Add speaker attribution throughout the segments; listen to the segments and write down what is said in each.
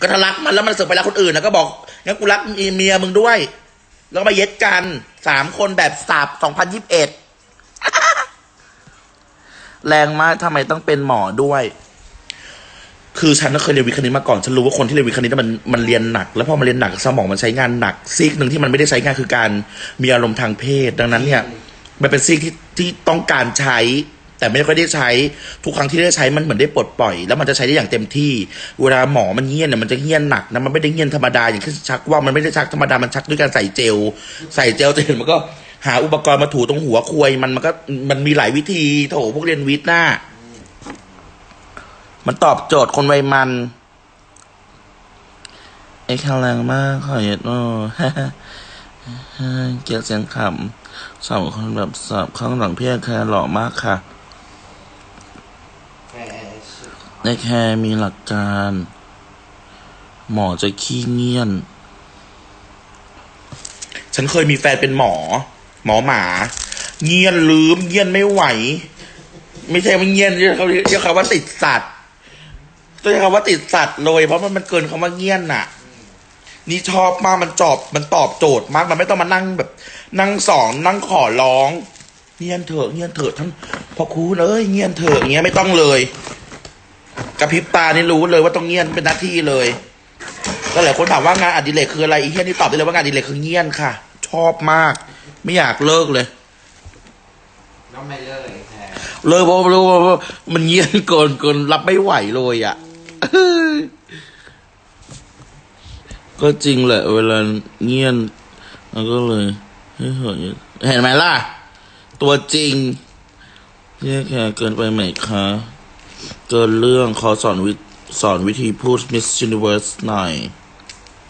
Speaker 1: ก็ถ้ารักมันแล้วมันเสือกไปรักคนอื่นนะก็บอกงั้นกูรักเมียมึงด้วย แล้วก็มาเย็ดกันสามคนแบบสับสองพันยิบเอ็ดแรงมากทำไมต้องเป็นหมอด้วย คือฉันก็เคยเรียนวิทย์คณิตมาก่อน ฉันรู้ว่าคนที่เรียนวิทย์คณิตมันมันเรียนหนัก แล้วพอมาเรียนหนักสมองมันใช้งานหนัก ซีกหนึ่งที่มันไม่ได้ใช้งานคือการมีอารมณ์ทางเพศ ดังนั้นเนี่ย มันเป็นซีกที่ที่ต้องการใช้ แต่ไม่ค่อยได้ใช้ทุกครั้งที่ได้ใช้มันเหมือนได้ปลดปล่อย แล้วมันจะใช้ได้อย่างเต็มที่เวลาหมอมันเงียนเนี่ยมันจะเงียนหนักนะมันไม่ได้เงียนธรรมดาอย่างที่ชักว่ามันไม่ได้ชักธรรมดามันชักด้วยการใส่เจล ใส่เจลจะเห็นมันก็หาอุปกรณ์มาถูตรงหัวควยมันมันก็มันมีหลายวิธีโถพวกเรียนวิทย์น่ะมันตอบโจทย์คนวัยมันไอ้แข็งแรงมากขอเย็ดโอ้เกียเสียงขำสองคนแบบสับข้างหลังพี่แคร์หล่อมากค่ะ ในแคร์มีหลักการ หมอจะขี้เงียน ฉันเคยมีแฟนเป็นหมอ หมอหมา เงียนลืมเงียนไม่ไหว ไม่ใช่ว่าเงียนเรียกเขาเรียกเขาว่าติดสัตว์ต้องใช้คำว่าติดสัตว์เลย เพราะมันมันเกินคำว่าเงียนน่ะ นี่ชอบมากมันจอบมันตอบโจทย์มากมันไม่ต้องมานั่งแบบ นั่งสอนนั่งขอร้อง เงียนเถอะเงียนเถอะท่านพ่อครูเอ้ยเงียนเถอะอย่างเงี้ยไม่ต้องเลยกระพริบตานี่รู้เลยว่าต้องเงียนเป็นหน้าที่เลย ก็หลายคนถามว่างานอดิเรกคืออะไรอีเทียนี่ตอบได้เลยว่างานอดิเรกคือเงียนค่ะ ชอบมาก ไม่อยากเลิกเลย
Speaker 2: น้องไม่เลิกแค่
Speaker 1: เลิกเพราะรู้ว่ามันเงียนเกินเกินรับไม่ไหวเลยอะ ก็จริงแหละ เวลาเงียนมันก็เลยเฮ้ยเฮ้ยเห็นไหมล่ะ ตัวจริงแย่แค่เกินไปไหมคะ เกินเรื่องขอสอนวิสอนวิธีพูด Miss Universe หน่อย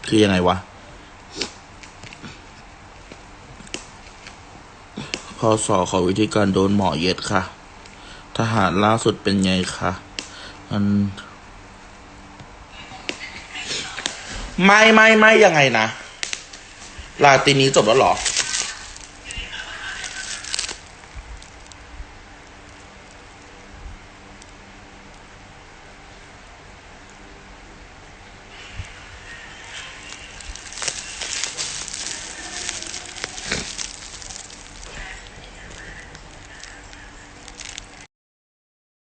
Speaker 1: คือยังไงวะ พอสอขอวิธีการโดนหมอเย็ดค่ะ ทหารล่าสุดเป็นไงคะมันไม่ไม่ไม่ยังไงนะ ลาตินี้จบแล้วหรอ